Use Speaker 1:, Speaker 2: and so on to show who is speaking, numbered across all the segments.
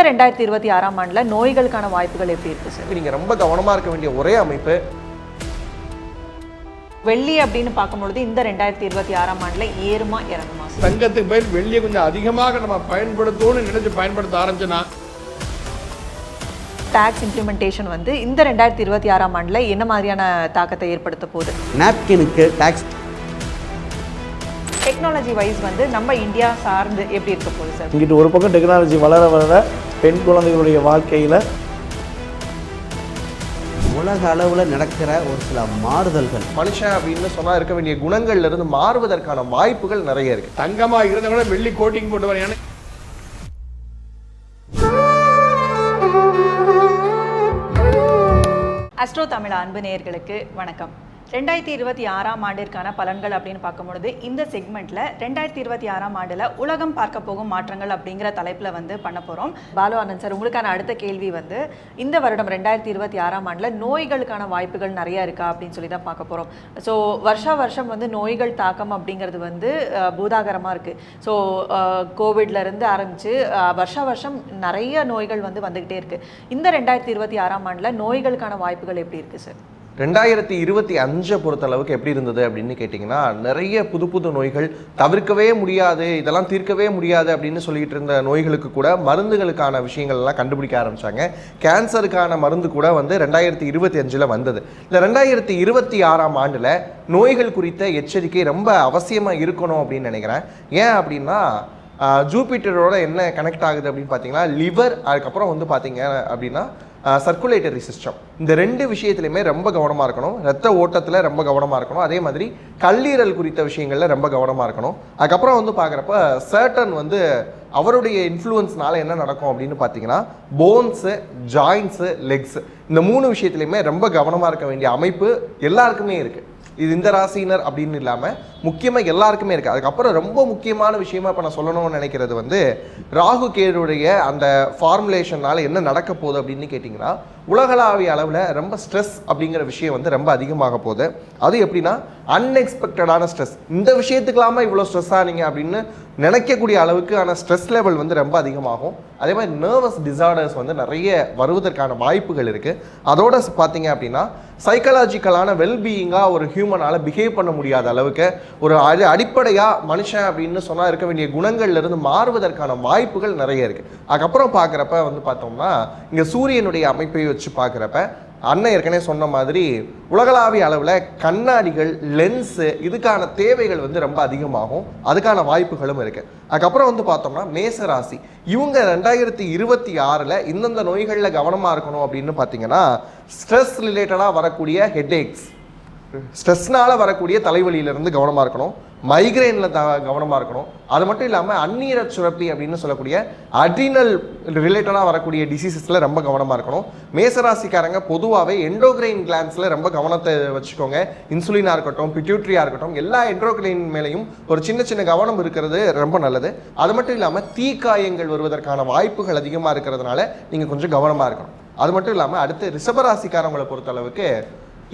Speaker 1: இந்த ரெண்டாயிரத்தி இருபத்தி ஆறாம் ஆண்டுல நோய்களுக்கான வாய்ப்புகள் எப்படி இருக்கு சார்
Speaker 2: நீங்கள் ரொம்ப கவனமாக இருக்க வேண்டிய ஒரே அமைப்பு.
Speaker 1: வெள்ளி அப்படின்னு பார்க்கும்பொழுது இந்த ரெண்டாயிரத்தி இருபத்தி ஆறாம் ஆண்டுல ஏறுமா இறங்குமா
Speaker 3: தங்கத்துக்கு பதில் வெள்ளியை கொஞ்சம் அதிகமாக நம்ம பயன்படுத்தணும்னு நினைச்சு பயன்படுத்த ஆரம்பிச்சோன்னா.
Speaker 1: டாக்ஸ் இம்ப்ளிமெண்டேஷன் வந்து இந்த ரெண்டாயிரத்தி இருபத்தி ஆறாம் ஆண்டுல என்ன மாதிரியான தாக்கத்தை ஏற்படுத்த போகுது?
Speaker 4: நாப்கினுக்கு டேக்ஸ்
Speaker 1: டெக்னாலஜி வைஸ் வந்து நம்ம இந்தியா சார்ந்து எப்படி இருக்க போகுது சார்
Speaker 5: இங்கிட்டு ஒரு பக்கம் டெக்னாலஜி வளர வளர பெண் குழந்தைகளுடைய வாழ்க்கையில்
Speaker 4: உலக அளவில் நடக்கிற ஒரு சில மாறுதல்கள்.
Speaker 2: மனுஷன் அப்படின்னு சொன்னால் இருக்க வேண்டிய குணங்கள்ல இருந்து மாறுவதற்கான வாய்ப்புகள் நிறைய இருக்கு.
Speaker 3: தங்கமாக இருந்தவங்கள வெள்ளி கோட்டிங் போட்டு வரேன்
Speaker 1: அஸ்ட்ரோ தமிழ் அன்பு நேயர்களுக்கு வணக்கம். ரெண்டாயிரத்தி இருபத்தி ஆறாம் ஆண்டிற்கான பலன்கள் அப்படின்னு பார்க்கும்பொழுது இந்த செக்மெண்ட்ல ரெண்டாயிரத்தி இருபத்தி ஆறாம் ஆண்டுல உலகம் பார்க்க போகும் மாற்றங்கள் அப்படிங்கிற தலைப்புல வந்து பண்ண போறோம். பாலு ஆனந்த் சார் உங்களுக்கான அடுத்த கேள்வி வந்து இந்த வருடம் ரெண்டாயிரத்தி இருபத்தி ஆறாம் ஆண்டுல நோய்களுக்கான வாய்ப்புகள் நிறைய இருக்கா அப்படின்னு சொல்லி தான் பார்க்க போறோம். ஸோ வருஷா வருஷம் வந்து நோய்கள் தாக்கம் அப்படிங்கிறது வந்து பூதாகரமாக பூதாகரமா இருக்கு. ஸோ கோவிட்ல இருந்து ஆரம்பிச்சு வருஷா வருஷம் நிறைய நோய்கள் வந்து வந்துகிட்டே இருக்கு. இந்த ரெண்டாயிரத்தி இருபத்தி ஆறாம் ஆண்டுல நோய்களுக்கான வாய்ப்புகள் எப்படி இருக்கு சார்?
Speaker 2: ரெண்டாயிரத்தி இருபத்தி அஞ்சை பொறுத்த அளவுக்கு எப்படி இருந்தது அப்படின்னு கேட்டிங்கன்னா நிறைய புது புது நோய்கள் தவிர்க்கவே முடியாது இதெல்லாம் தீர்க்கவே முடியாது அப்படின்னு சொல்லிட்டு இருந்த நோய்களுக்கு கூட மருந்துகளுக்கான விஷயங்கள்லாம் கண்டுபிடிக்க ஆரம்பித்தாங்க கேன்சருக்கான மருந்து கூட வந்து ரெண்டாயிரத்தி இருபத்தி அஞ்சில் வந்தது. இந்த ரெண்டாயிரத்தி இருபத்தி ஆறாம் ஆண்டில் நோய்கள் குறித்த எச்சரிக்கை ரொம்ப அவசியமாக இருக்கணும் அப்படின்னு நினைக்கிறேன். ஏன் அப்படின்னா ஜூபிட்டரோட என்ன கனெக்ட் ஆகுது அப்படின்னு பார்த்தீங்கன்னா லிவர் அதுக்கப்புறம் வந்து பார்த்தீங்க அப்படின்னா சர்க்குலேட்டரி சிஸ்டம் இந்த ரெண்டு விஷயத்துலையுமே ரொம்ப கவனமாக இருக்கணும். ரத்த ஓட்டத்தில் ரொம்ப கவனமாக இருக்கணும். அதே மாதிரி கல்லீரல் குறித்த விஷயங்களில் ரொம்ப கவனமாக இருக்கணும். அதுக்கப்புறம் வந்து பார்க்குறப்ப சர்டன் வந்து அவருடைய இன்ஃப்ளூயன்ஸ்னால என்ன நடக்கும் அப்படின்னு பார்த்தீங்கன்னா போன்ஸு ஜாயின்ஸு லெக்ஸ் இந்த மூணு விஷயத்துலையுமே ரொம்ப கவனமாக இருக்க வேண்டிய அமைப்பு எல்லாருக்குமே இருக்குது இது இந்த ராசினர் அப்படின்னு இல்லாமல் முக்கியமாக எல்லாருக்குமே இருக்குது அதுக்கப்புறம் ரொம்ப முக்கியமான விஷயமா இப்போ நான் சொல்லணும்னு நினைக்கிறது வந்து ராகு கேருடைய அந்த ஃபார்முலேஷனால் என்ன நடக்க போகுது அப்படின்னு கேட்டிங்கன்னா உலகளாவிய அளவில் ரொம்ப ஸ்ட்ரெஸ் அப்படிங்கிற விஷயம் வந்து ரொம்ப அதிகமாக போகுது. அது எப்படின்னா அன்எக்ஸ்பெக்டடான ஸ்ட்ரெஸ் இந்த விஷயத்துக்கெல்லாமா இவ்வளோ ஸ்ட்ரெஸ் ஆனீங்க அப்படின்னு நினைக்கக்கூடிய அளவுக்கு ஆனால் ஸ்ட்ரெஸ் லெவல் வந்து ரொம்ப அதிகமாகும். அதே மாதிரி நர்வஸ் டிசார்டர்ஸ் வந்து நிறைய வருவதற்கான வாய்ப்புகள் இருக்குது அதோட பார்த்தீங்க அப்படின்னா சைக்கலாஜிக்கலான வெல்பீயிங்காக ஒரு ஹியூமனால் பிஹேவ் பண்ண முடியாத அளவுக்கு ஒரு அடி அடிப்படையாக மனுஷன் அப்படின்னு சொன்னால் இருக்க வேண்டிய குணங்கள்லேருந்து மாறுவதற்கான வாய்ப்புகள் நிறைய இருக்குது அதுக்கப்புறம் பார்க்குறப்ப வந்து பார்த்தோம்னா இங்கே சூரியனுடைய அமைப்பை வச்சு பார்க்குறப்ப அண்ணன் ஏற்கனவே சொன்ன மாதிரி உலகளாவிய அளவில் கண்ணாடிகள் லென்ஸு இதுக்கான தேவைகள் வந்து ரொம்ப அதிகமாகும். அதுக்கான வாய்ப்புகளும் இருக்குது அதுக்கப்புறம் வந்து பார்த்தோம்னா மேசராசி. இவங்க ரெண்டாயிரத்தி இருபத்தி ஆறில் இந்தந்த நோய்களில் கவனமாக இருக்கணும் அப்படின்னு பார்த்தீங்கன்னா ஸ்ட்ரெஸ் ரிலேட்டடாக வரக்கூடிய ஹெட்ஏக்ஸ் ஸ்ட்ரெஸ்னால் வரக்கூடிய தலைவலியிலிருந்து கவனமாக இருக்கணும். மைக்ரைனில் த கவனமாக இருக்கணும். அது மட்டும் இல்லாமல் அந்நீர சுரப்பி அப்படின்னு சொல்லக்கூடிய அட்ரினல் ரிலேட்டடாக வரக்கூடிய டிசீசஸில் ரொம்ப கவனமாக இருக்கணும். மேசராசிக்காரங்க பொதுவாகவே எண்டோக்ரைன் கிளான்ஸில் ரொம்ப கவனத்தை வச்சுக்கோங்க. இன்சுலினாக இருக்கட்டும் பிட்யூட்ரியாக இருக்கட்டும் எல்லா எண்டோக்ரைன் மேலேயும் ஒரு சின்ன சின்ன கவனம் இருக்கிறது ரொம்ப நல்லது. அது மட்டும் இல்லாமல் தீக்காயங்கள் வருவதற்கான வாய்ப்புகள் அதிகமாக இருக்கிறதுனால நீங்கள் கொஞ்சம் கவனமாக இருக்கணும். அது மட்டும் இல்லாமல் அடுத்து ரிஷபராசிக்காரங்களை பொறுத்தளவுக்கு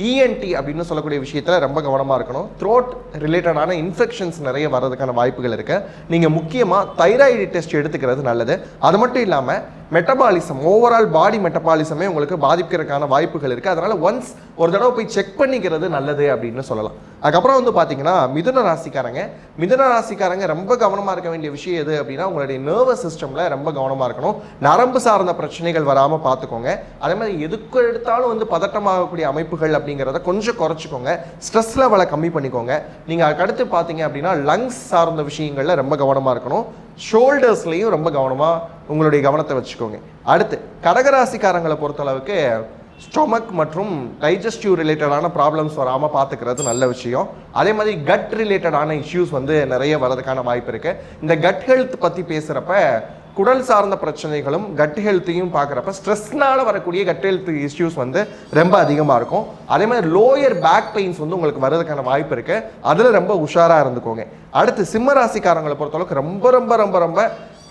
Speaker 2: இஎன்டி அப்படின்னு சொல்லக்கூடிய விஷயத்தில் ரொம்ப கவனமாக இருக்கணும். த்ரோட் ரிலேட்டடான இன்ஃபெக்ஷன்ஸ் நிறைய வர்றதுக்கான வாய்ப்புகள் இருக்குது நீங்கள் முக்கியமாக தைராய்டு டெஸ்ட் எடுத்துக்கிறது நல்லது. அது மட்டும் இல்லாமல் மெட்டபாலிசம் ஓவரால் பாடி மெட்டபாலிசமே உங்களுக்கு பாதிக்கிறதுக்கான வாய்ப்புகள் இருக்குது அதனால் ஒன்ஸ் ஒரு தடவை போய் செக் பண்ணிக்கிறது நல்லது அப்படின்னு சொல்லலாம். அதுக்கப்புறம் வந்து பார்த்தீங்கன்னா மிதுன ராசிக்காரங்க. மிதுன ராசிக்காரங்க ரொம்ப கவனமாக இருக்க வேண்டிய விஷயம் எது அப்படின்னா உங்களுடைய நர்வஸ் சிஸ்டமில் ரொம்ப கவனமாக இருக்கணும். நரம்பு சார்ந்த பிரச்சனைகள் வராமல் பார்த்துக்கோங்க அதே மாதிரி எதுக்கு எடுத்தாலும் வந்து பதட்டமாகக்கூடிய அமைப்புகள் அப்படிங்கிறத கொஞ்சம் குறைச்சிக்கோங்க. ஸ்ட்ரெஸ் லெவலை கம்மி பண்ணிக்கோங்க. நீங்கள் அதுக்கடுத்து பார்த்தீங்க அப்படின்னா லங்ஸ் சார்ந்த விஷயங்களில் ரொம்ப கவனமாக இருக்கணும். ஷோல்டர்ஸ்லையும் ரொம்ப கவனமாக உங்களுடைய கவனத்தை வச்சுக்கோங்க. அடுத்து கடகராசிக்காரங்களை பொறுத்தளவுக்கு ஸ்டொமக் மற்றும் டைஜஸ்டிவ் ரிலேட்டடான ப்ராப்ளம்ஸ் வராமல் பார்த்துக்கிறது நல்ல விஷயம். அதே மாதிரி கட் ரிலேட்டடான இஷ்யூஸ் வந்து நிறைய வரதுக்கான வாய்ப்பு இருக்குது இந்த கட் ஹெல்த் பற்றி பேசுகிறப்ப குடல் சார்ந்த பிரச்சனைகளும் கட் ஹெல்த்தையும் பார்க்குறப்ப ஸ்ட்ரெஸ்னால வரக்கூடிய கட் ஹெல்த் இஷ்யூஸ் வந்து ரொம்ப அதிகமாக இருக்கும். அதே மாதிரி லோயர் பேக் பெயின்ஸ் வந்து உங்களுக்கு வர்றதுக்கான வாய்ப்பு இருக்கு. அதில் ரொம்ப உஷாராக இருந்துக்கோங்க. அடுத்து சிம்ம ராசிக்காரங்களை பொறுத்தளவுக்கு ரொம்ப ரொம்ப ரொம்ப ரொம்ப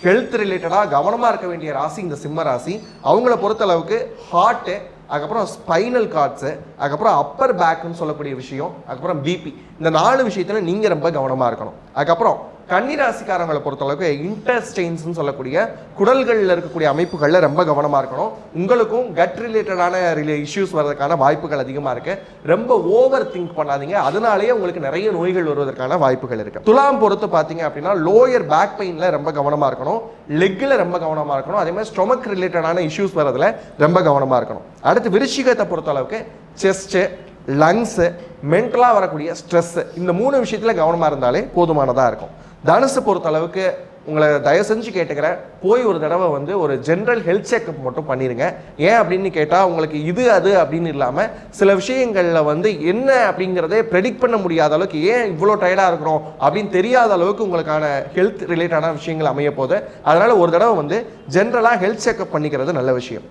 Speaker 2: ஹெல்த் ரிலேட்டடாக கவனமாக இருக்க வேண்டிய ராசி இந்த சிம்ம ராசி. அவங்கள பொறுத்தளவுக்கு ஹார்ட்டு அதுக்கப்புறம் ஸ்பைனல் கார்ட்ஸு அதுக்கப்புறம் அப்பர் பேக்குன்னு சொல்லக்கூடிய விஷயம் அதுக்கப்புறம் பிபி இந்த நாலு விஷயத்தில் நீங்கள் ரொம்ப கவனமாக இருக்கணும். அதுக்கப்புறம் கன்னிராசிக்காரங்களை பொறுத்தளவுக்கு இன்டர்ஸ்டெயின்ஸ்னு சொல்லக்கூடிய குடல்களில் இருக்கக்கூடிய அமைப்புகளில் ரொம்ப கவனமாக இருக்கணும். உங்களுக்கும் கட் ரிலேட்டடான ரிலே இஷ்யூஸ் வர்றதுக்கான வாய்ப்புகள் அதிகமாக இருக்கு. ரொம்ப ஓவர் திங்க் பண்ணாதீங்க. அதனாலேயே உங்களுக்கு நிறைய நோய்கள் வருவதற்கான வாய்ப்புகள் இருக்கு. துலாம் பொறுத்து பார்த்தீங்க அப்படின்னா லோயர் பேக் பெயினில் ரொம்ப கவனமாக இருக்கணும். லெக்கில் ரொம்ப கவனமாக இருக்கணும். அதே மாதிரி ஸ்டொமக் ரிலேட்டடான இஷ்யூஸ் வர்றதுல ரொம்ப கவனமாக இருக்கணும். அடுத்து விருச்சிகத்தை பொறுத்தளவுக்கு செஸ்ட்டு லங்ஸு மென்டலாக வரக்கூடிய ஸ்ட்ரெஸ்ஸு இந்த மூணு விஷயத்தில் கவனமாக இருந்தாலே போதுமானதாக இருக்கும். தனுசு பொறுத்தளவுக்கு உங்களை தயவு செஞ்சு கேட்டுக்கிறேன். போய் ஒரு தடவை வந்து ஒரு ஜென்ரல் ஹெல்த் செக்அப் மட்டும் பண்ணிடுங்க ஏன் அப்படின்னு கேட்டால் உங்களுக்கு இது அது அப்படின்னு இல்லாமல் சில விஷயங்களில் வந்து என்ன அப்படிங்கிறதே ப்ரெடிக்ட் பண்ண முடியாத அளவுக்கு ஏன் இவ்வளோ டயர்டாக இருக்கிறோம் அப்படின்னு தெரியாத அளவுக்கு உங்களுக்கான ஹெல்த் ரிலேட்டடான விஷயங்கள் அமைய போகுது. அதனால் ஒரு தடவை வந்து ஜென்ரலாக ஹெல்த் செக்அப் பண்ணிக்கிறது நல்ல விஷயம்.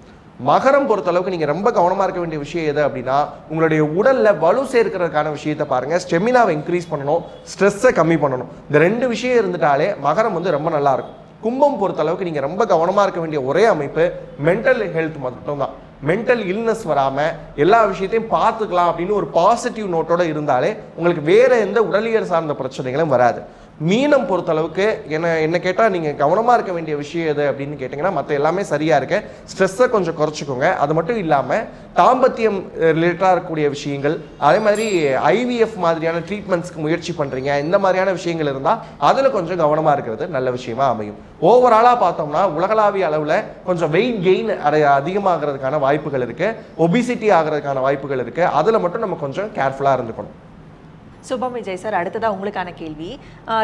Speaker 2: மகரம் பொறுத்தளவுக்கு நீங்கள் ரொம்ப கவனமாக இருக்க வேண்டிய விஷயம் எது அப்படின்னா உங்களுடைய உடலில் வலு சேர்க்கிறதுக்கான விஷயத்தை பாருங்கள் ஸ்டெமினாவை இன்க்ரீஸ் பண்ணணும். ஸ்ட்ரெஸ்ஸை கம்மி பண்ணணும். இந்த ரெண்டு விஷயம் இருந்துட்டாலே மகரம் வந்து ரொம்ப நல்லாயிருக்கும் கும்பம் பொறுத்தளவுக்கு நீங்கள் ரொம்ப கவனமாக இருக்க வேண்டிய ஒரே அமைப்பு மென்டல் ஹெல்த் மட்டும்தான். மென்டல் இல்னஸ் வராமல் எல்லா விஷயத்தையும் பார்த்துக்கலாம் அப்படின்னு ஒரு பாசிட்டிவ் நோட்டோட இருந்தாலே உங்களுக்கு வேறு எந்த உடலியல் சார்ந்த பிரச்சனைகளும் வராது. மீனம் பொறுத்தளவுக்கு என்ன என்ன கேட்டால் நீங்கள் கவனமாக இருக்க வேண்டிய விஷயம் எது அப்படின்னு கேட்டிங்கன்னா மற்ற எல்லாமே சரியாக இருக்கு. ஸ்ட்ரெஸ்ஸை கொஞ்சம் குறைச்சிக்கோங்க. அது மட்டும் இல்லாமல் தாம்பத்தியம் ரிலேட்டடாக இருக்கக்கூடிய விஷயங்கள் அதே மாதிரி ஐவிஎஃப் மாதிரியான ட்ரீட்மெண்ட்ஸ்க்கு முயற்சி பண்ணுறீங்க இந்த மாதிரியான விஷயங்கள் இருந்தால் அதில் கொஞ்சம் கவனமாக இருக்கிறது நல்ல விஷயமா அமையும். ஓவராலாக பார்த்தோம்னா உலகளாவிய அளவில் கொஞ்சம் வெயிட் கெயின் அடைய அதிகமாகிறதுக்கான வாய்ப்புகள் இருக்குது ஒபிசிட்டி ஆகிறதுக்கான வாய்ப்புகள் இருக்குது அதில் மட்டும் நம்ம கொஞ்சம் கேர்ஃபுல்லாக இருந்துக்கணும்.
Speaker 1: சுபம் விஜய் சார் அடுத்ததாக உங்களுக்கான கேள்வி.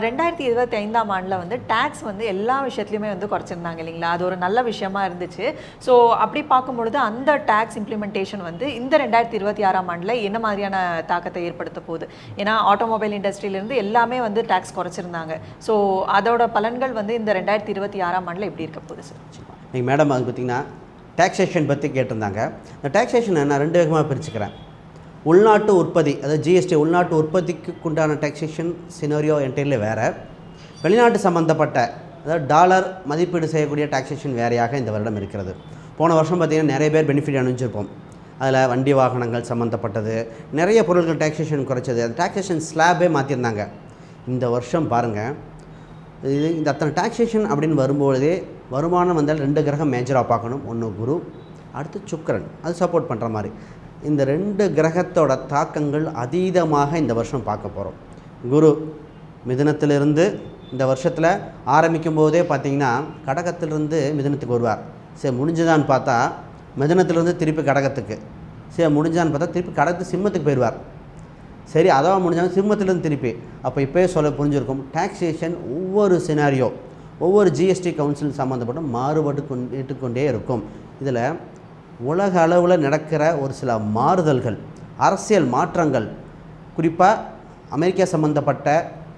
Speaker 1: ரெண்டாயிரத்தி இருபத்தி ஐந்தாம் ஆண்டில் வந்து டேக்ஸ் வந்து எல்லா விஷயத்துலையுமே வந்து குறைச்சிருந்தாங்க இல்லைங்களா? அது ஒரு நல்ல விஷயமா இருந்துச்சு. ஸோ அப்படி பார்க்கும் பொழுது அந்த டேக்ஸ் இம்ப்ளிமெண்டேஷன் வந்து இந்த ரெண்டாயிரத்தி இருபத்தி ஆறாம் ஆண்டில் என்ன மாதிரியான தாக்கத்தை ஏற்படுத்த போகுது? ஏன்னா ஆட்டோமொபைல் இண்டஸ்ட்ரியிலேருந்து எல்லாமே வந்து டேக்ஸ் குறைச்சிருந்தாங்க. ஸோ அதோட பலன்கள் வந்து இந்த ரெண்டாயிரத்தி இருபத்தி ஆறாம் ஆண்டில் எப்படி இருக்க போகுது சார்
Speaker 4: நீங்கள் மேடம் அது பார்த்திங்கன்னா டேக்ஸேஷன் பற்றி கேட்டிருந்தாங்க. இந்த டேக்ஸேஷனை நான் ரெண்டு விதமாக பிரிச்சுக்கிறேன். உள்நாட்டு உற்பத்தி அதாவது ஜிஎஸ்டி உள்நாட்டு உற்பத்திக்கு உண்டான டேக்ஸேஷன் சினோரியோ என்டையர்ல வேறு. வெளிநாட்டு சம்மந்தப்பட்ட அதாவது டாலர் மதிப்பீடு செய்யக்கூடிய டாக்ஸேஷன் வேறையாக இந்த வருடம் இருக்கிறது. போன வருஷம் பார்த்திங்கன்னா நிறைய பேர் பெனிஃபிட் அணிஞ்சிருப்போம். அதில் வண்டி வாகனங்கள் சம்மந்தப்பட்டது நிறைய பொருட்கள் டேக்ஸேஷன் குறைச்சது. அந்த டேக்ஸேஷன் ஸ்லாபே மாற்றிருந்தாங்க இந்த வருஷம் பாருங்கள் இது இந்த அத்தனை டாக்ஸேஷன் அப்படின்னு வரும்பொழுதே வருமானம் வந்தால் ரெண்டு கிரகம் மேஜராக பார்க்கணும். ஒன்று குரு அடுத்து சுக்கரன். அது சப்போர்ட் பண்ணுற மாதிரி. இந்த ரெண்டு கிரகத்தோட தாக்கங்கள் அதீதமாக இந்த வருஷம் பார்க்க போகிறோம் குரு மிதனத்திலிருந்து இந்த வருஷத்தில் ஆரம்பிக்கும் போதே பார்த்தீங்கன்னா கடகத்திலிருந்து மிதனத்துக்கு வருவார். சரி முடிஞ்சுதான்னு பார்த்தா மிதனத்திலிருந்து திருப்பி கடகத்துக்கு. சரி முடிஞ்சான்னு பார்த்தா திருப்பி கடகத்து சிம்மத்துக்கு போயிடுவார். சரி அதான் முடிஞ்சாலும் சிம்மத்திலேருந்து திருப்பி. அப்போ இப்போயே சொல்ல புரிஞ்சிருக்கும் டாக்ஸேஷன் ஒவ்வொரு சினாரியோ ஒவ்வொரு ஜிஎஸ்டி கவுன்சில் சம்மந்தப்பட்ட மாறுபட்டு கொண்டு கொண்டே இருக்கும். இதில் உலக அளவில் நடக்கிற ஒரு சில மாறுதல்கள் அரசியல் மாற்றங்கள். குறிப்பாக அமெரிக்கா சம்மந்தப்பட்ட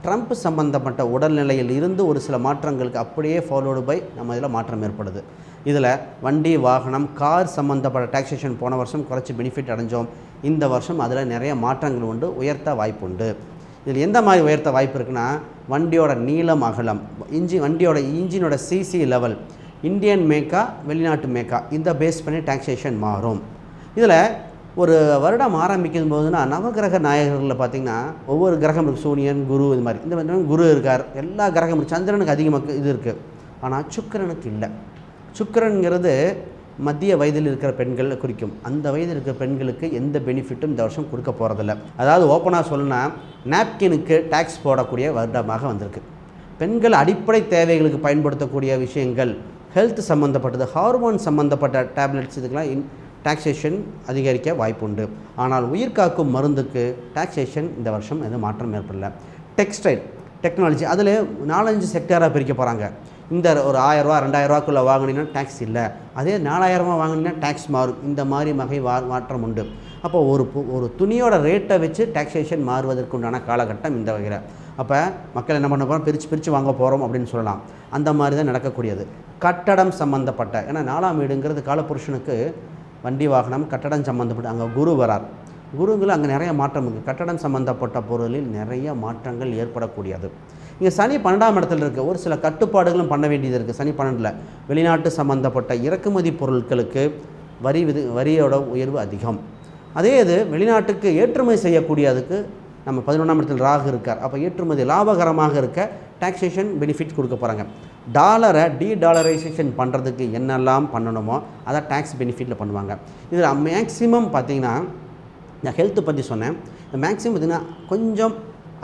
Speaker 4: ட்ரம்ப் சம்பந்தப்பட்ட உடல்நிலையில் இருந்து ஒரு சில மாற்றங்களுக்கு அப்படியே ஃபாலோடு பை நம்ம இதில் மாற்றம் ஏற்படுது. இதில் வண்டி வாகனம் கார் சம்மந்தப்பட்ட டாக்ஸேஷன் போன வருஷம் குறைச்சி பெனிஃபிட் அடைஞ்சோம். இந்த வருஷம் அதில் நிறைய மாற்றங்கள் உண்டு உயர்த்த வாய்ப்பு உண்டு. இதில் எந்த மாதிரி உயர்த்த வாய்ப்பு இருக்குன்னா வண்டியோட நீளம் அகலம் இன்ஜின் வண்டியோட இன்ஜினோட சிசி லெவல் இந்தியன் மேக்கா வெளிநாட்டு மேக்கா இந்த பேஸ் பண்ணி டாக்ஸேஷன் மாறும். இதில் ஒரு வருடம் ஆரம்பிக்கும் போதுன்னா நவகிரக நாயகர்களில் பார்த்திங்கன்னா ஒவ்வொரு கிரகம் இருக்குது சூரியன் குரு இது மாதிரி. இந்த மாதிரி குரு இருக்கார். எல்லா கிரகம் சந்திரனுக்கு அதிகமாக இது இருக்குது ஆனால் சுக்கிரனுக்கு இல்லை. சுக்கிரனுங்கிறது மத்திய வயதில் இருக்கிற பெண்களை குறிக்கும். அந்த வயதில் இருக்கிற பெண்களுக்கு எந்த பெனிஃபிட்டும் இந்த வருஷம் கொடுக்க போகிறதில்ல அதாவது ஓப்பனாக சொல்லணும்னா நாப்கினுக்கு டேக்ஸ் போடக்கூடிய வருடமாக வந்திருக்கு. பெண்கள் அடிப்படை தேவைகளுக்கு பயன்படுத்தக்கூடிய விஷயங்கள் ஹெல்த் சம்மந்தப்பட்டது ஹார்மோன் சம்மந்தப்பட்ட டேப்லெட்ஸ் இதுக்கெல்லாம் இன் டாக்ஸேஷன் அதிகரிக்க வாய்ப்புண்டு. ஆனால் உயிர் காக்கும் மருந்துக்கு டாக்ஸேஷன் இந்த வருஷம் எதுவும் மாற்றம் ஏற்படல. டெக்ஸ்டைல் டெக்னாலஜி அதில் நாலஞ்சு செக்டராக பிரிக்க போகிறாங்க இந்த ஒரு ஆயிரரூவா ரெண்டாயிரரூவாக்குள்ளே வாங்கினீங்கன்னா டேக்ஸ் இல்லை. அதே நாலாயிரரூவா வாங்கினீங்கன்னா டேக்ஸ் மாறும். இந்த மாதிரி வகை வா மாற்றம் உண்டு. அப்போ ஒரு ஒரு துணியோட ரேட்டை வச்சு டாக்ஸேஷன் மாறுவதற்குண்டான காலகட்டம் இந்த வகையில். அப்போ மக்கள் என்ன பண்ண போகிறோம் பிரித்து பிரித்து வாங்க போகிறோம் அப்படின்னு சொல்லலாம். அந்த மாதிரி தான் நடக்கக்கூடியது. கட்டடம் சம்மந்தப்பட்ட ஏன்னா நாலாம் வீடுங்கிறது காலபுருஷனுக்கு வண்டி வாகனம் கட்டடம் சம்மந்தப்பட்ட அங்கே குரு வரார். குருவில் அங்கே நிறைய மாற்றம் இருக்குது கட்டடம் சம்மந்தப்பட்ட பொருளில் நிறைய மாற்றங்கள் ஏற்படக்கூடியது. இங்கே சனி பன்னெண்டாம் இடத்துல இருக்குது ஒரு சில கட்டுப்பாடுகளும் பண்ண வேண்டியது இருக்குது சனி பன்னெண்டில் வெளிநாட்டு சம்மந்தப்பட்ட இறக்குமதி பொருட்களுக்கு வரி விதி வரியோட உயர்வு அதிகம். அதே இது வெளிநாட்டுக்கு ஏற்றுமதி செய்யக்கூடியதுக்கு நம்ம பதினொன்றாம் இடத்தில் ராகு இருக்கார். அப்போ ஏற்றுமதி லாபகரமாக இருக்க டாக்ஸேஷன் பெனிஃபிட் கொடுக்க போகிறாங்க டாலரை டீ டாலரைசேஷன் பண்ணுறதுக்கு என்னெல்லாம் பண்ணணுமோ அதை டேக்ஸ் பெனிஃபிட்டில் பண்ணுவாங்க. இதில் மேக்ஸிமம் பார்த்திங்கன்னா நான் ஹெல்த்து பற்றி சொன்னேன். மேக்ஸிமம் பார்த்தீங்கன்னா கொஞ்சம்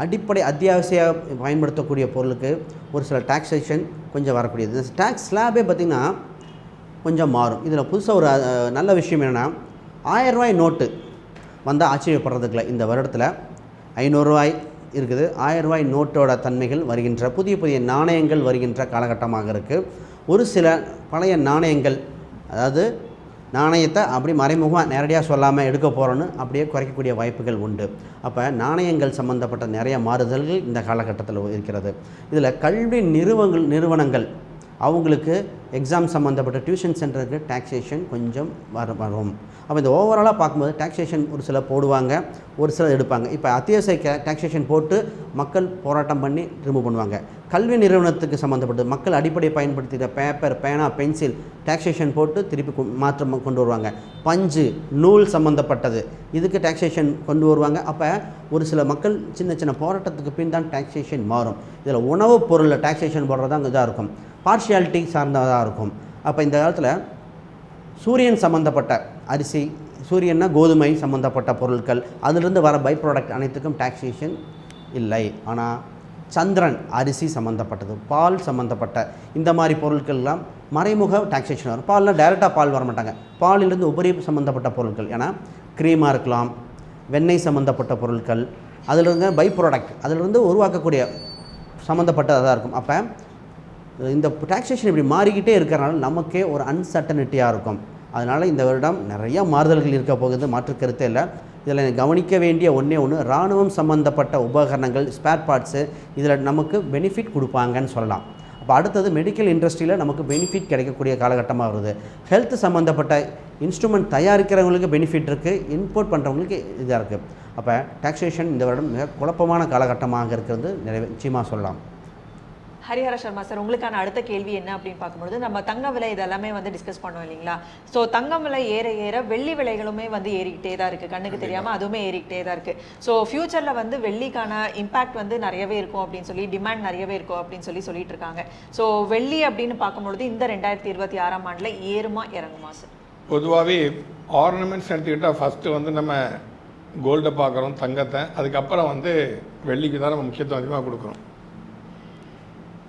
Speaker 4: அடிப்படை அத்தியாவசிய பயன்படுத்தக்கூடிய பொருளுக்கு ஒரு சில டேக்ஸேஷன் கொஞ்சம் வரக்கூடியது. டேக்ஸ் ஸ்லாபே பார்த்திங்கன்னா கொஞ்சம் மாறும். இதில் புதுசாக ஒரு நல்ல விஷயம் என்னென்னா ஆயரூவாய் நோட்டு வந்தால் ஆச்சரியப்படுறதுக்குல இந்த வருடத்தில் ஐநூறுரூவாய் இருக்குது. ஆயிரரூவாய் நோட்டோட தன்மைகள் வருகின்ற புதிய புதிய நாணயங்கள் வருகின்ற காலகட்டமாக இருக்குது ஒரு சில பழைய நாணயங்கள் அதாவது நாணயத்தை அப்படி மறைமுகமாக நேரடியாக சொல்லாமல் எடுக்க போகிறோன்னு அப்படியே குறைக்கக்கூடிய வாய்ப்புகள் உண்டு. அப்போ நாணயங்கள் சம்மந்தப்பட்ட நிறைய மாறுதல்கள் இந்த காலகட்டத்தில் இருக்கிறது. இதில் கல்வி நிறுவங்கள் நிறுவனங்கள் அவங்களுக்கு எக்ஸாம் சம்மந்தப்பட்ட டியூஷன் சென்டருக்கு டாக்ஸேஷன் கொஞ்சம் வர வரும். அப்போ இந்த ஓவராலாக பார்க்கும்போது டாக்ஸேஷன் ஒரு சில போடுவாங்க ஒரு சிலர் எடுப்பாங்க. இப்போ அத்தியாவசிய டாக்ஸேஷன் போட்டு மக்கள் போராட்டம் பண்ணி ரிமூவ் பண்ணுவாங்க. கல்வி நிறுவனத்துக்கு சம்மந்தப்பட்டது மக்கள் அடிப்படை பயன்படுத்துகிற பேப்பர் பேனா பென்சில் டாக்ஸேஷன் போட்டு திருப்பி கொ- மாற்றம் கொண்டு வருவாங்க. பஞ்சு நூல் சம்மந்தப்பட்டது இதுக்கு டாக்ஸேஷன் கொண்டு வருவாங்க. அப்போ ஒரு சில மக்கள் சின்ன சின்ன போராட்டத்துக்கு பின் தான் டாக்ஸேஷன் மாறும். இதில் உணவுப் பொருளில் டாக்ஸேஷன் போடுறது தான் இதாக இருக்கும். பார்ஷியாலிட்டி சார்ந்ததாக இருக்கும். அப்போ இந்த காலத்தில் சூரியன் சம்மந்தப்பட்ட அரிசி சூரியன்னா கோதுமை சம்மந்தப்பட்ட பொருட்கள் அதிலிருந்து வர பை ப்ராடக்ட் அனைத்துக்கும் டாக்ஸேஷன் இல்லை. ஆனால் சந்திரன் அரிசி சம்மந்தப்பட்டது பால் சம்மந்தப்பட்ட இந்த மாதிரி பொருட்கள்லாம் மறைமுக டாக்ஸேஷன் வரும். பாலில் டைரெக்டாக பால் வர மாட்டாங்க பாலிலிருந்து உபரி சம்மந்தப்பட்ட பொருட்கள். ஏன்னா க்ரீமாக இருக்கலாம் வெண்ணெய் சம்மந்தப்பட்ட பொருட்கள் அதிலிருந்து பை ப்ராடக்ட் அதிலிருந்து உருவாக்கக்கூடிய சம்மந்தப்பட்டதாக இருக்கும். அப்போ இந்த டாக்ஸேஷன் இப்படி மாறிக்கிட்டே இருக்கிறனால நமக்கே ஒரு அன்சர்டனிட்டியாக இருக்கும். அதனால் இந்த வருடம் நிறையா மாறுதல்கள் இருக்க போகுது மாற்று கருத்தே இல்லை. இதில் கவனிக்க வேண்டிய ஒன்றே ஒன்று இராணுவம் சம்மந்தப்பட்ட உபகரணங்கள் ஸ்பேர் பார்ட்ஸு இதில் நமக்கு பெனிஃபிட் கொடுப்பாங்கன்னு சொல்லலாம். அப்போ அடுத்தது மெடிக்கல் இண்டஸ்ட்ரியில் நமக்கு பெனிஃபிட் கிடைக்கக்கூடிய காலகட்டமாக வருது. ஹெல்த் சம்மந்தப்பட்ட இன்ஸ்ட்ருமெண்ட் தயாரிக்கிறவங்களுக்கு பெனிஃபிட் இருக்குது இம்போர்ட் பண்ணுறவங்களுக்கு இதாக இருக்குது அப்போ டாக்ஸேஷன் இந்த வருடம் மிக குழப்பமான காலகட்டமாக இருக்கிறது நிறைய நிச்சயமாக சொல்லலாம்.
Speaker 1: ஹரிஹர சர்மா சார் உங்களுக்கான அடுத்த கேள்வி என்ன அப்படின்னு பார்க்கும்பொழுது நம்ம தங்க விலை இதெல்லாமே வந்து டிஸ்கஸ் பண்ணோம் இல்லைங்களா? ஸோ தங்கம் விலை ஏற ஏற வெள்ளி விலைகளுமே வந்து ஏறிக்கிட்டே தான் இருக்குது கண்ணுக்கு தெரியாமல் அதுவுமே ஏறிக்கிட்டே தான் இருக்குது ஸோ ஃப்யூச்சரில் வந்து வெள்ளிக்கான இம்பாக்ட் வந்து நிறையவே இருக்கும் அப்படின்னு சொல்லி டிமாண்ட் நிறையவே இருக்கும் அப்படின்னு சொல்லி சொல்லிட்டு இருக்காங்க. ஸோ வெள்ளி அப்படின்னு பார்க்கும்பொழுது இந்த ரெண்டாயிரத்தி இருபத்தி ஆறாம் ஆண்டில் ஏறுமா இறங்குமா சார்
Speaker 3: பொதுவாகவே ஆர்னமெண்ட்ஸ் எடுத்துக்கிட்டால் ஃபஸ்ட்டு வந்து நம்ம கோல்டை பார்க்குறோம் தங்கத்தை. அதுக்கப்புறம் வந்து வெள்ளிக்கு தான் நம்ம முக்கியத்துவம் அதிகமாக கொடுக்குறோம்.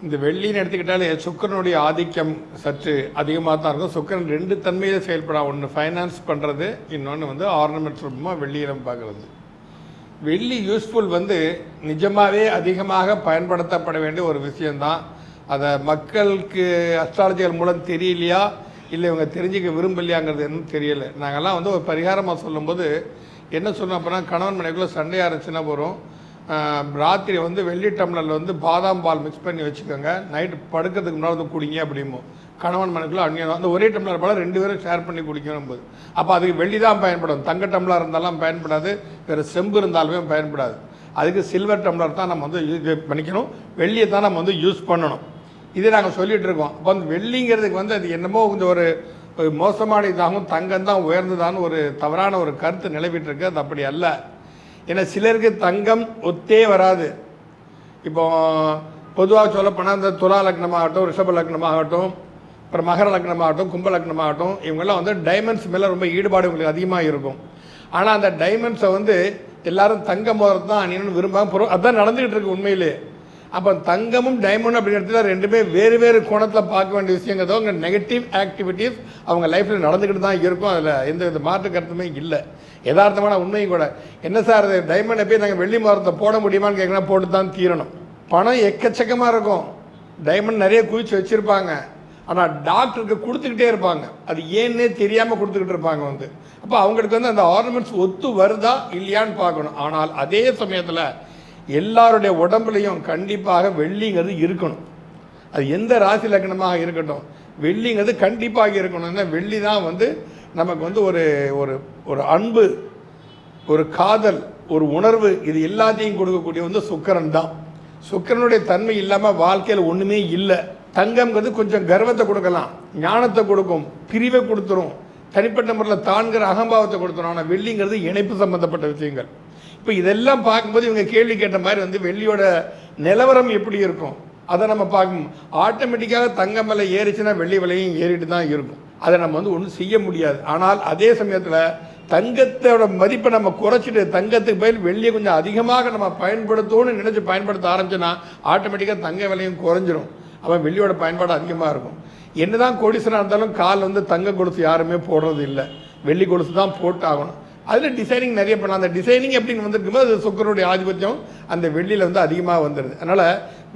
Speaker 3: இந்த வெள்ளின்னு எடுத்துக்கிட்டாலே சுக்கரனுடைய ஆதிக்கம் சற்று அதிகமாக தான் இருக்கும். சுக்கரன் ரெண்டு தன்மையில் செயல்படா ஒன்று ஃபைனான்ஸ் பண்ணுறது இன்னொன்று வந்து ஆர்னமெண்ட்ஸ் ரூபமாக வெள்ளியிடம் பார்க்குறது. வெள்ளி யூஸ்ஃபுல் வந்து நிஜமாகவே அதிகமாக பயன்படுத்தப்பட வேண்டிய ஒரு விஷயந்தான் அதை மக்களுக்கு அஸ்ட்ராலஜிகள் மூலம் தெரியலையா? இல்லை இவங்க தெரிஞ்சுக்க விரும்பலையாங்கிறது இன்னும் தெரியல. நாங்கள்லாம் வந்து ஒரு பரிகாரமாக சொல்லும்போது என்ன சொன்னோம் அப்படின்னா கணவன் மனைவிக்குள்ளே சண்டையாக இருந்துச்சுன்னா போகிறோம் ராத்திரி வந்து வெள்ளி டம்ளரில் வந்து பாதாம் பால் மிக்ஸ் பண்ணி வச்சுக்கோங்க. நைட்டு படுக்கிறதுக்கு முன்னாடி வந்து குடிங்க அப்படிமோ கணவன் மனைவிக்குள்ள அந்நியம் அந்த ஒரே டம்ளர் பால் ரெண்டு பேரும் ஷேர் பண்ணி குடிக்கணும் போது அப்போ அதுக்கு வெள்ளி தான் பயன்படும். தங்க டம்ளர் இருந்தாலும் பயன்படாது. வேறு செம்பு இருந்தாலுமே பயன்படாது. அதுக்கு சில்வர் டம்ளர் தான் நம்ம வந்து யூஸ் பண்ணிக்கணும். வெள்ளியை தான் நம்ம வந்து யூஸ் பண்ணணும். இதை நாங்கள் சொல்லிகிட்டு இருக்கோம். அப்போ வந்து வெள்ளிங்கிறதுக்கு வந்து அது என்னமோ கொஞ்சம் ஒரு ஒரு மோசமான இதாகவும் தங்கம் தான் உயர்ந்ததான்னு ஒரு தவறான ஒரு கருத்து நிலவிட்டு இருக்கு. அது அப்படி அல்ல. ஏன்னா சிலருக்கு தங்கம் ஒத்தே வராது. இப்போ பொதுவாக சொல்லப்போனால் இந்த துலா லக்னமாகட்டும் ரிஷப லக்னமாகட்டும் அப்புறம் மகர லக்னமாகட்டும் கும்ப லக்னமாகட்டும் இவங்கெல்லாம் வந்து டைமண்ட்ஸ் மேலே ரொம்ப ஈடுபாடு உங்களுக்கு அதிகமாக இருக்கும். ஆனால் அந்த டைமண்ட்ஸை வந்து எல்லாரும் தங்க மோதிரம் தான் அணியணும்னு விரும்பாம பொருள் அதுதான் நடந்துகிட்டு இருக்கு உண்மையிலே. அப்போ தங்கமும் டைமண்ட் அப்படிங்கிறதுல ரெண்டுமே வேறு வேறு கோணத்தில் பார்க்க வேண்டிய விஷயங்கிறதோ அங்கே நெகட்டிவ் ஆக்டிவிட்டீஸ் அவங்க லைஃப்பில் நடந்துக்கிட்டு தான் இருக்கும். அதில் எந்த வித மாற்று கருத்துமே இல்லை. யதார்த்தமான உண்மையும் கூட. என்ன சார் அது டைமண்டை போய் நாங்கள் வெள்ளி மரத்தை போட முடியுமான்னு கேட்கலாம் போட்டு தான் தீரணும். பணம் எக்கச்சக்கமாக இருக்கும். டைமண்ட் நிறைய குவிச்சு வச்சுருப்பாங்க. ஆனால் டாக்டருக்கு கொடுத்துக்கிட்டே இருப்பாங்க. அது ஏன்னே தெரியாமல் கொடுத்துக்கிட்டு இருப்பாங்க வந்து. அப்போ அவங்களுக்கு வந்து அந்த ஆர்னமெண்ட்ஸ் ஒத்து வருதா இல்லையான்னு பார்க்கணும். ஆனால் அதே சமயத்தில் எல்லாருடைய உடம்புலையும் கண்டிப்பாக வெள்ளிங்கிறது இருக்கணும். அது எந்த ராசி லக்னமாக இருக்கட்டும் வெள்ளிங்கிறது கண்டிப்பாக இருக்கணும் ஏன்னா வெள்ளி தான் வந்து நமக்கு வந்து ஒரு ஒரு ஒரு அன்பு ஒரு காதல் ஒரு உணர்வு இது எல்லாத்தையும் கொடுக்கக்கூடிய வந்து சுக்கரன் தான். சுக்கரனுடைய தன்மை இல்லாமல் வாழ்க்கையில் ஒன்றுமே இல்லை. தங்கம்ங்கிறது கொஞ்சம் கர்வத்தை கொடுக்கலாம். ஞானத்தை கொடுக்கும். பிரிவை கொடுத்துரும். தனிப்பட்ட முறையில் தான்கிற அகம்பாவத்தை கொடுத்துரும். ஆனால் வெள்ளிங்கிறது இணைப்பு சம்பந்தப்பட்ட விஷயங்கள். இப்போ இதெல்லாம் பார்க்கும்போது இவங்க கேள்வி கேட்ட மாதிரி வந்து வெள்ளியோட நிலவரம் எப்படி இருக்கும்? அதை நம்ம பார்க்கணும். ஆட்டோமேட்டிக்காக தங்கம் விலை ஏறிச்சுன்னா வெள்ளி விலையும் ஏறிட்டு தான் இருக்கும். அதை நம்ம வந்து ஒன்றும் செய்ய முடியாது. ஆனால் அதே சமயத்தில் தங்கத்தோட மதிப்பை நம்ம குறைச்சிட்டு தங்கத்துக்கு பயில் வெள்ளியை கொஞ்சம் அதிகமாக நம்ம பயன்படுத்தணும்னு நினச்சி பயன்படுத்த ஆரம்பிச்சோன்னா ஆட்டோமேட்டிக்காக தங்க விலையும் குறைஞ்சிரும். அப்போ வெள்ளியோட பயன்பாடு அதிகமாக இருக்கும். என்னதான் கொடிசனாக இருந்தாலும் கால் வந்து தங்க கொலுசு யாருமே போடுறது இல்லை. வெள்ளி கொலுசு தான் போட்டாகணும். அதில் டிசைனிங் நிறைய பண்ணலாம். அந்த டிசைனிங் எப்படின்னு வந்திருக்கும்போது அது சுக்கரனுடைய ஆதிபத்தியம் அந்த வெள்ளியில் வந்து அதிகமாக வந்துடுது அதனால்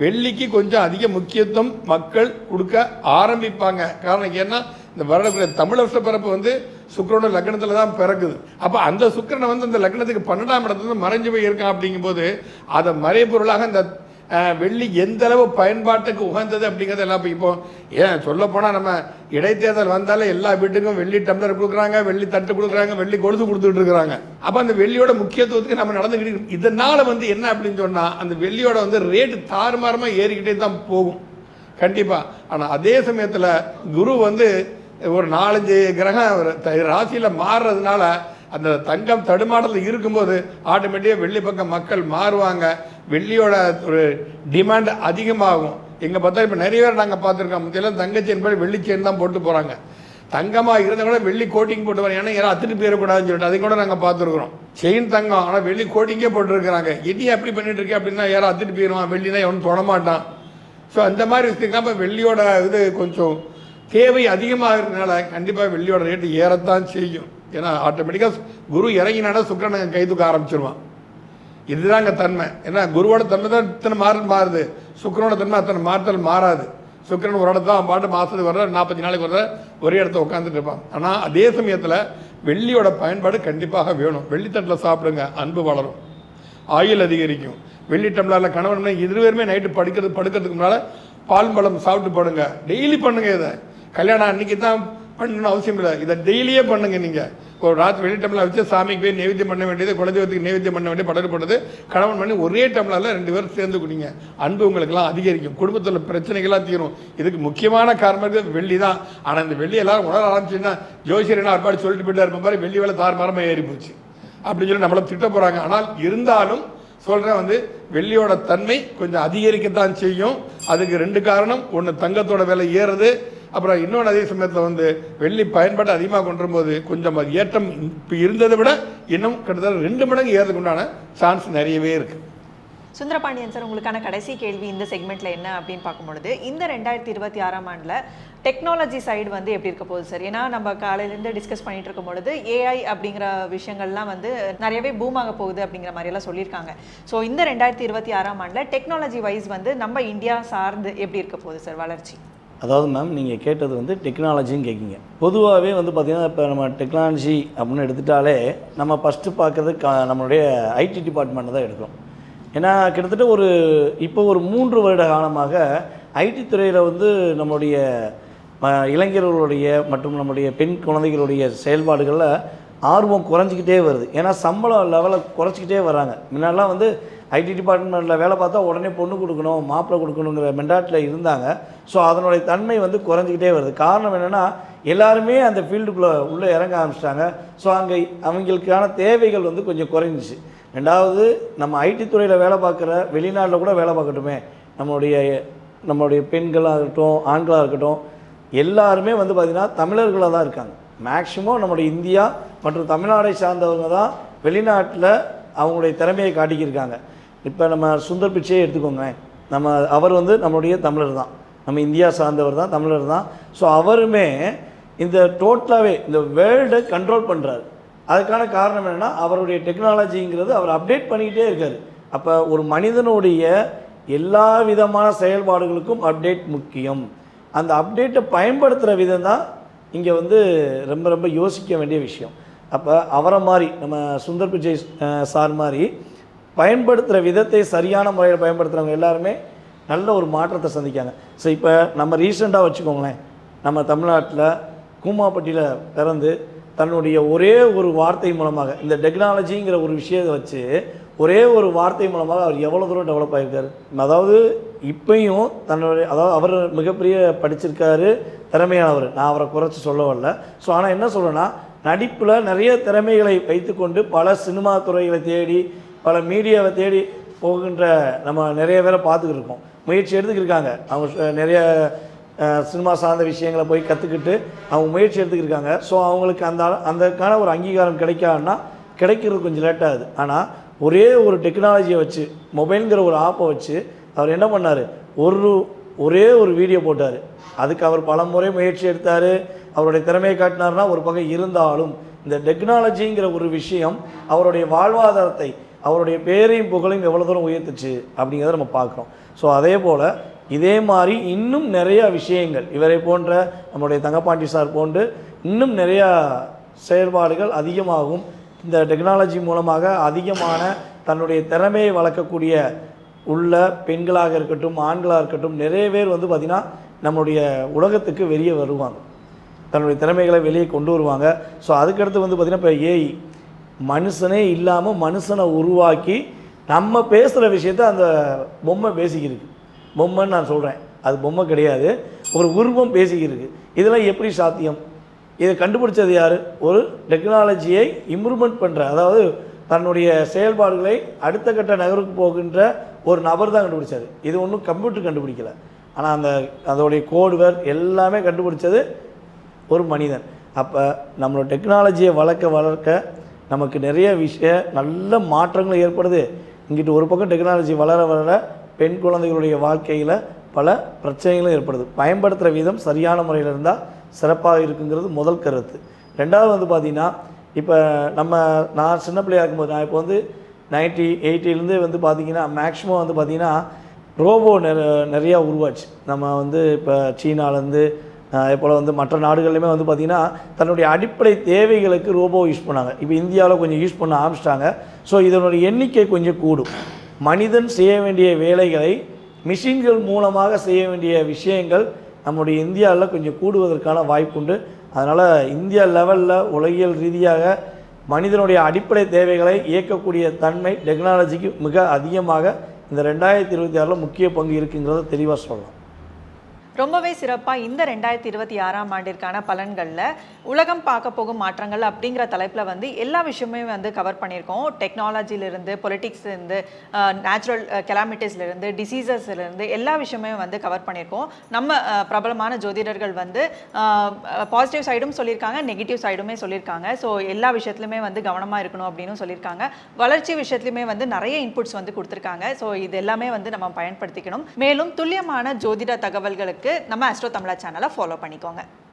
Speaker 3: வெள்ளிக்கு கொஞ்சம் அதிக முக்கியத்துவம் மக்கள் கொடுக்க ஆரம்பிப்பாங்க. காரணம் ஏன்னா இந்த வருடக்கூடிய தமிழ் வருஷ பிறப்பு வந்து சுக்கரனோட லக்னத்தில் தான் பிறக்குது. அப்போ அந்த சுக்கரனை வந்து அந்த லக்னத்துக்கு பன்னெண்டாம் இடத்துல மறைஞ்சு போய் இருக்கான் அப்படிங்கும்போது அதை மறைபொருளாக இந்த வெள்ளி எந்த அளவு பயன்பாட்டுக்கு உகந்தது அப்படிங்கிறது எல்லாம் இப்போ ஏன் சொல்ல போனால் நம்ம இடைத்தேர்தல் வந்தாலே எல்லா வீட்டுக்கும் வெள்ளி டம்ளர் கொடுக்குறாங்க வெள்ளி தட்டு கொடுக்குறாங்க வெள்ளி கொலுசு கொடுத்துட்டு இருக்கிறாங்க. அப்போ அந்த வெள்ளியோட முக்கியத்துவத்துக்கு நம்ம நடந்துக்கிட்டு இதனால் இதனால வந்து என்ன அப்படின்னு சொன்னால் அந்த வெள்ளியோட வந்து ரேட்டு தாறுமாறமாக ஏறிக்கிட்டே தான் போகும். கண்டிப்பாக ஆனால் அதே சமயத்தில் குரு வந்து ஒரு நாலஞ்சு கிரகம் ராசியில் மாறுறதுனால அந்த தங்கம் தடுமாடத்தில் இருக்கும்போது ஆட்டோமேட்டிக்காக வெள்ளி பக்கம் மக்கள் மாறுவாங்க. வெள்ளியோட ஒரு டிமாண்ட் அதிகமாகும். எங்கே பார்த்தா இப்போ நிறைய பேர் நாங்கள் பார்த்துருக்கோம். முந்தையெல்லாம் தங்கச்சேன் போய் வெள்ளி செயின் தான் போட்டு போகிறாங்க தங்கமாக இருந்தால் கூட வெள்ளி கோட்டிங் போட்டு வரோம் ஏன்னா யாரும் அத்துட்டு போயிடக்கூடாதுன்னு சொல்லிட்டு அதை கூட நாங்கள் பார்த்துருக்குறோம். செயின் தங்கம். ஆனால் வெள்ளி கோட்டிங்கே போட்டுருக்குறாங்க. இனி அப்படி பண்ணிட்டு இருக்கேன் அப்படின்னா யாரும் அத்துட்டு போயிடுவான். வெள்ளினா எவனும் தொட மாட்டான். ஸோ அந்த மாதிரி விஷயத்துக்கு இப்போ வெள்ளியோட இது கொஞ்சம் தேவை அதிகமாக இருக்கிறதுனால கண்டிப்பாக வெள்ளியோட ரேட்டு ஏறத்தான் செய்யும். ஏன்னா ஆட்டோமேட்டிக்காக குரு இறங்கினாடா சுக்கரனை கை தூக்க ஆரம்பிச்சிருவான். இதுதாங்க தன்மை. ஏன்னா குருவோட தன்மை தான் இத்தனை மாறல் மாறுது. சுக்கரனோட தன்மை அத்தனை மாறுதல் மாறாது. சுக்கரன் ஒரு இடத்துல அவன் பாட்டு மாதத்துக்கு வர்ற நாற்பத்தி நாளைக்கு வர்ற ஒரே இடத்துல உட்காந்துட்டு இருப்பான். ஆனால் அதே சமயத்தில் வெள்ளியோட பயன்பாடு கண்டிப்பாக வேணும். வெள்ளித்தட்டில் சாப்பிடுங்க அன்பு வளரும். ஆயுள் அதிகரிக்கும். வெள்ளி டம்ளரில் கணவன் மனைவி இருவருமே நைட்டு படுக்கிறது படுக்கிறதுக்கு முன்னால் பால் பழம் சாப்பிட்டு போடுங்க. டெய்லி பண்ணுங்க இதை. கல்யாணம் அன்னைக்கு தான் பண்ணணும்னு அவசியம் இல்லை. இதை டெய்லியே பண்ணுங்க நீங்கள் ஒரு ராத்திரி வெள்ளி டம்ளர் வச்சு சாமிக்கு போய் நைவேத்தியம் பண்ண வேண்டியது குலதெய்வத்துக்கு நைவேத்தியம் பண்ண வேண்டிய படகு போட்டது கணவன் பண்ணி ஒரே டம்ளரில் ரெண்டு பேரும் சேர்ந்து குடிங்க அன்பு உங்களுக்கெல்லாம் அதிகரிக்கும். குடும்பத்தில் பிரச்சனைகள்லாம் தீரும். இதுக்கு முக்கியமான காரணம் வெள்ளி தான். ஆனால் இந்த வெள்ளி எல்லாரும் உணர ஆரம்பிச்சுன்னா ஜோசியர் என்ன அற்பாடு சொல்லிட்டு போயிட்டு இருப்ப மாதிரி வெள்ளி வேலை தார்மாரமாக ஏறி போச்சு. அப்படின்னு சொல்லி நம்மளை திட்ட போகிறாங்க ஆனால் இருந்தாலும் சொல்கிறேன் வந்து வெள்ளியோட தன்மை கொஞ்சம் அதிகரிக்கத்தான் செய்யும். அதுக்கு ரெண்டு காரணம். ஒன்று தங்கத்தோட விலை ஏறுறது. அப்புறம் இன்னொன்று அதே சமயத்தில் வந்து வெள்ளி பயன்பாடு அதிகமாக கொண்டு வரும்போது கொஞ்சம் அது ஏற்றம் இப்போ இருந்ததை விட இன்னும் கிட்டத்தட்ட ரெண்டு மடங்கு ஏறதுக்கு உண்டான சான்ஸ் நிறையவே இருக்குது
Speaker 1: சுந்தரபாண்டியன் சார் உங்களுக்கான கடைசி கேள்வி இந்த செக்மெண்ட்ல என்ன அப்படின்னு பார்க்கும்பொழுது இந்த ரெண்டாயிரத்தி இருபத்தி ஆறாம் ஆண்டில் டெக்னாலஜி சைடு வந்து எப்படி இருக்க போகுது சார்? ஏன்னா நம்ம காலையிலேருந்து டிஸ்கஸ் பண்ணிட்டு இருக்கும் பொழுது ஏஐ அப்படிங்கிற விஷயங்கள்லாம் வந்து நிறையவே பூம் ஆக போகுது அப்படிங்கிற மாதிரி எல்லாம் சொல்லியிருக்காங்க. ஸோ இந்த ரெண்டாயிரத்தி இருபத்தி ஆறாம் ஆண்டில் டெக்னாலஜி வைஸ் வந்து நம்ம இந்தியா சார்ந்து எப்படி இருக்க போகுது சார் வளர்ச்சி?
Speaker 5: அதாவது மேம் நீங்கள் கேட்டது வந்து டெக்னாலஜின்னு கேட்குங்க பொதுவாகவே வந்து பார்த்திங்கன்னா இப்போ நம்ம டெக்னாலஜி அப்படின்னு எடுத்துட்டாலே நம்ம ஃபஸ்ட்டு பார்க்குறது க நம்மளுடைய ஐடி டிபார்ட்மெண்ட்டு தான் எடுக்கிறோம். ஏன்னா கிட்டத்தட்ட ஒரு இப்போ ஒரு மூன்று வருட காலமாக ஐடி துறையில் வந்து நம்மளுடைய இளைஞர்களுடைய மற்றும் நம்முடைய பெண் குழந்தைகளுடைய செயல்பாடுகளில் ஆர்வம் குறைஞ்சிக்கிட்டே வருது. ஏன்னா சம்பளம் லெவலை குறைச்சிக்கிட்டே வராங்க முன்னாடிலாம் வந்து ஐடி டிபார்ட்மெண்ட்டில் வேலை பார்த்தா உடனே பொண்ணு கொடுக்கணும் மாப்பிள்ளை கொடுக்கணுங்கிற மெண்டாட்டில் இருந்தாங்க. ஸோ அதனுடைய தன்மை வந்து குறைஞ்சிக்கிட்டே வருது. காரணம் என்னென்னா எல்லாருமே அந்த ஃபீல்டுக்குள்ளே உள்ளே இறங்க ஆரம்பிச்சிட்டாங்க. ஸோ அங்கே அவங்களுக்கான தேவைகள் வந்து கொஞ்சம் குறைஞ்சிச்சு. ரெண்டாவது நம்ம ஐடி துறையில் வேலை பார்க்குற வெளிநாட்டில் கூட வேலை பார்க்கட்டுமே. நம்மளுடைய நம்மளுடைய பெண்களாக இருக்கட்டும் ஆண்களாக இருக்கட்டும் எல்லாருமே வந்து பார்த்திங்கன்னா தமிழர்களாக தான் இருக்காங்க. மேக்சிமம் நம்மளுடைய இந்தியா மற்றும் தமிழ்நாடை சார்ந்தவங்க தான் வெளிநாட்டில் அவங்களுடைய திறமையை காட்டிக்கிருக்காங்க. இப்போ நம்ம சுந்தர் பிச்சையே எடுத்துக்கோங்க நம்ம அவர் வந்து நம்மளுடைய தமிழர் தான். நம்ம இந்தியா சார்ந்தவர் தான் தமிழர் தான். ஸோ அவருமே இந்த டோட்டலாகவே இந்த வேர்ல்டை கண்ட்ரோல் பண்ணுறாரு அதுக்கான காரணம் என்னென்னா அவருடைய டெக்னாலஜிங்கிறது அவர் அப்டேட் பண்ணிக்கிட்டே இருக்கார். அப்போ ஒரு மனிதனுடைய எல்லா விதமான செயல்பாடுகளுக்கும் அப்டேட் முக்கியம். அந்த அப்டேட்டை பயன்படுத்துகிற விதம் தான் இங்கே வந்து ரொம்ப ரொம்ப யோசிக்க வேண்டிய விஷயம். அப்போ அவரை மாதிரி நம்ம சுந்தர் பிச்சை சார் மாதிரி பயன்படுத்துகிற விதத்தை சரியான முறையில் பயன்படுத்துகிறவங்க எல்லாருமே நல்ல ஒரு மாற்றத்தை சந்திக்காங்க ஸோ இப்போ நம்ம ரீசெண்டாக வச்சுக்கோங்களேன். நம்ம தமிழ்நாட்டில் கூமாப்பட்டியில் பிறந்து தன்னுடைய ஒரே ஒரு வார்த்தை மூலமாக இந்த டெக்னாலஜிங்கிற ஒரு விஷயத்தை வச்சு ஒரே ஒரு வார்த்தை மூலமாக அவர் எவ்வளோ தூரம் டெவலப் ஆகியிருக்காரு அதாவது இப்பையும் தன்னுடைய அதாவது அவர் மிகப்பெரிய படிச்சிருக்காரு திறமையானவர். நான் அவரை குறைச்சி சொல்ல வரல ஸோ ஆனால் என்ன சொல்கிறேன்னா நடிப்பில் நிறைய திறமைகளை வைத்துக்கொண்டு பல சினிமா துறைகளை தேடி பல மீடியாவை தேடி போகின்ற நம்ம நிறைய பேரை பார்த்துக்கிட்டு இருக்கோம். முயற்சி எடுத்துக்கிருக்காங்க. அவங்க நிறைய சினிமா சார்ந்த விஷயங்களை போய் கற்றுக்கிட்டு அவங்க முயற்சி எடுத்துக்கிருக்காங்க. ஸோ அவங்களுக்கு அந்த அந்தக்கான ஒரு அங்கீகாரம் கிடைக்காதுன்னா கிடைக்கிறது கொஞ்சம் லேட் ஆகுது. ஆனால் ஒரே ஒரு டெக்னாலஜியை வச்சு மொபைலுங்கிற ஒரு ஆப்பை வச்சு அவர் என்ன பண்ணார்? ஒரு ஒரே ஒரு வீடியோ போட்டார். அதுக்கு அவர் பல முறை முயற்சி எடுத்தார். அவருடைய திறமையை காட்டினார்னா ஒரு பக்கம் இருந்தாலும் இந்த டெக்னாலஜிங்கிற ஒரு விஷயம் அவருடைய வாழ்வாதாரத்தை அவருடைய பேரையும் புகழையும் எவ்வளோ தூரம் உயர்த்துச்சு அப்படிங்கிறத நம்ம பார்க்குறோம். ஸோ அதே போல் இதே மாதிரி இன்னும் நிறையா விஷயங்கள் இவரை போன்ற நம்முடைய தங்கப்பாண்டி சார் போன்று இன்னும் நிறையா செயல்பாடுகள் அதிகமாகும். இந்த டெக்னாலஜி மூலமாக அதிகமான தன்னுடைய திறமையை வளர்க்கக்கூடிய உள்ள பெண்களாக இருக்கட்டும் ஆண்களாக இருக்கட்டும் நிறைய பேர் வந்து பார்த்திங்கன்னா நம்மளுடைய உலகத்துக்கு வெளியே வருவாங்க. தன்னுடைய திறமைகளை வெளியே கொண்டு வருவாங்க. ஸோ அதுக்கடுத்து வந்து பார்த்திங்கன்னா இப்போ ஏஐ மனுஷனே இல்லாமல் மனுஷனை உருவாக்கி நம்ம பேசுகிற விஷயத்த அந்த பொம்மை பேசிக்கிருக்கு. பொம்மைன்னு நான் சொல்கிறேன் அது பொம்மை கிடையாது. ஒரு உருவம் பேசிக்கிருக்கு. இதெல்லாம் எப்படி சாத்தியம்? இதை கண்டுபிடிச்சது யார்? ஒரு டெக்னாலஜியை இம்ப்ரூவ்மெண்ட் பண்ணுற அதாவது தன்னுடைய செயல்பாடுகளை அடுத்த கட்ட நகருக்கு போகின்ற ஒரு நபர் தான் கண்டுபிடிச்சார். இது ஒன்றும் கம்ப்யூட்டர் கண்டுபிடிக்கல. ஆனால் அந்த அதோடைய கோடுவர் எல்லாமே கண்டுபிடிச்சது ஒரு மனிதன். அப்போ நம்மளோட டெக்னாலஜியை வளர்க்க வளர்க்க நமக்கு நிறைய விஷய நல்ல மாற்றங்கள் ஏற்படுது. இங்கிட்டு ஒரு பக்கம் டெக்னாலஜி வளர வளர பெண் குழந்தைகளுடைய வாழ்க்கையில் பல பிரச்சனைகளும் ஏற்படுது. பயன்படுத்துகிற விதம் சரியான முறையில் இருந்தால் சிறப்பாக இருக்குங்கிறது முதல் கருத்து. ரெண்டாவது வந்து பார்த்திங்கன்னா இப்போ நம்ம நான் சின்ன பிள்ளையா இருக்கும்போது நான் இப்போ வந்து நைன்ட்டி எயிட்டிலேருந்து வந்து பார்த்திங்கன்னா மேக்ஸிமம் வந்து பார்த்திங்கன்னா ரோபோ நிற நிறையா உருவாச்சு. நம்ம வந்து இப்போ சீனாலேருந்து அதே போல் வந்து மற்ற நாடுகள்லையுமே வந்து பார்த்திங்கன்னா தன்னுடைய அடிப்படை தேவைகளுக்கு ரோபோ யூஸ் பண்ணாங்க. இப்போ இந்தியாவில் கொஞ்சம் யூஸ் பண்ண ஆரம்பிச்சிட்டாங்க. ஸோ இதனுடைய எண்ணிக்கை கொஞ்சம் கூடும். மனிதன் செய்ய வேண்டிய வேலைகளை மிஷின்கள் மூலமாக செய்ய வேண்டிய விஷயங்கள் நம்முடைய இந்தியாவில் கொஞ்சம் கூடுவதற்கான வாய்ப்புண்டு அதனால் இந்தியா லெவலில் உலகியல் ரீதியாக மனிதனுடைய அடிப்படை தேவைகளை இயக்கக்கூடிய தன்மை டெக்னாலஜிக்கு மிக அதிகமாக இந்த ரெண்டாயிரத்தி இருபத்தி ஆறில் முக்கிய பங்கு இருக்குங்கிறத தெளிவாக சொல்லலாம்.
Speaker 1: ரொம்பவே சிறப்பாக இந்த ரெண்டாயிரத்தி இருபத்தி ஆறாம் ஆண்டிற்கான பலன்களில் உலகம் பார்க்க போகும் மாற்றங்கள் அப்படிங்கிற தலைப்பில் வந்து எல்லா விஷயமே வந்து கவர் பண்ணியிருக்கோம். டெக்னாலஜிலிருந்து பொலிட்டிக்ஸ்லேருந்து நேச்சுரல் கெலாமிட்டிஸ்லேருந்து டிசீசஸ்லேருந்து எல்லா விஷயமே வந்து கவர் பண்ணியிருக்கோம். நம்ம பிரபலமான ஜோதிடர்கள் வந்து பாசிட்டிவ் சைடும் சொல்லியிருக்காங்க நெகட்டிவ் சைடுமே சொல்லியிருக்காங்க. ஸோ எல்லா விஷயத்துலையுமே வந்து கவனமாக இருக்கணும் அப்படின்னு சொல்லியிருக்காங்க. வளர்ச்சி விஷயத்துலையுமே வந்து நிறைய இன்புட்ஸ் வந்து கொடுத்துருக்காங்க. ஸோ இது எல்லாமே வந்து நம்ம பயன்படுத்திக்கணும். மேலும் துல்லியமான ஜோதிட தகவல்களுக்கு நம்ம அஸ்ட்ரோ தமிழா சேனலை ஃபாலோ பண்ணிக்கோங்க.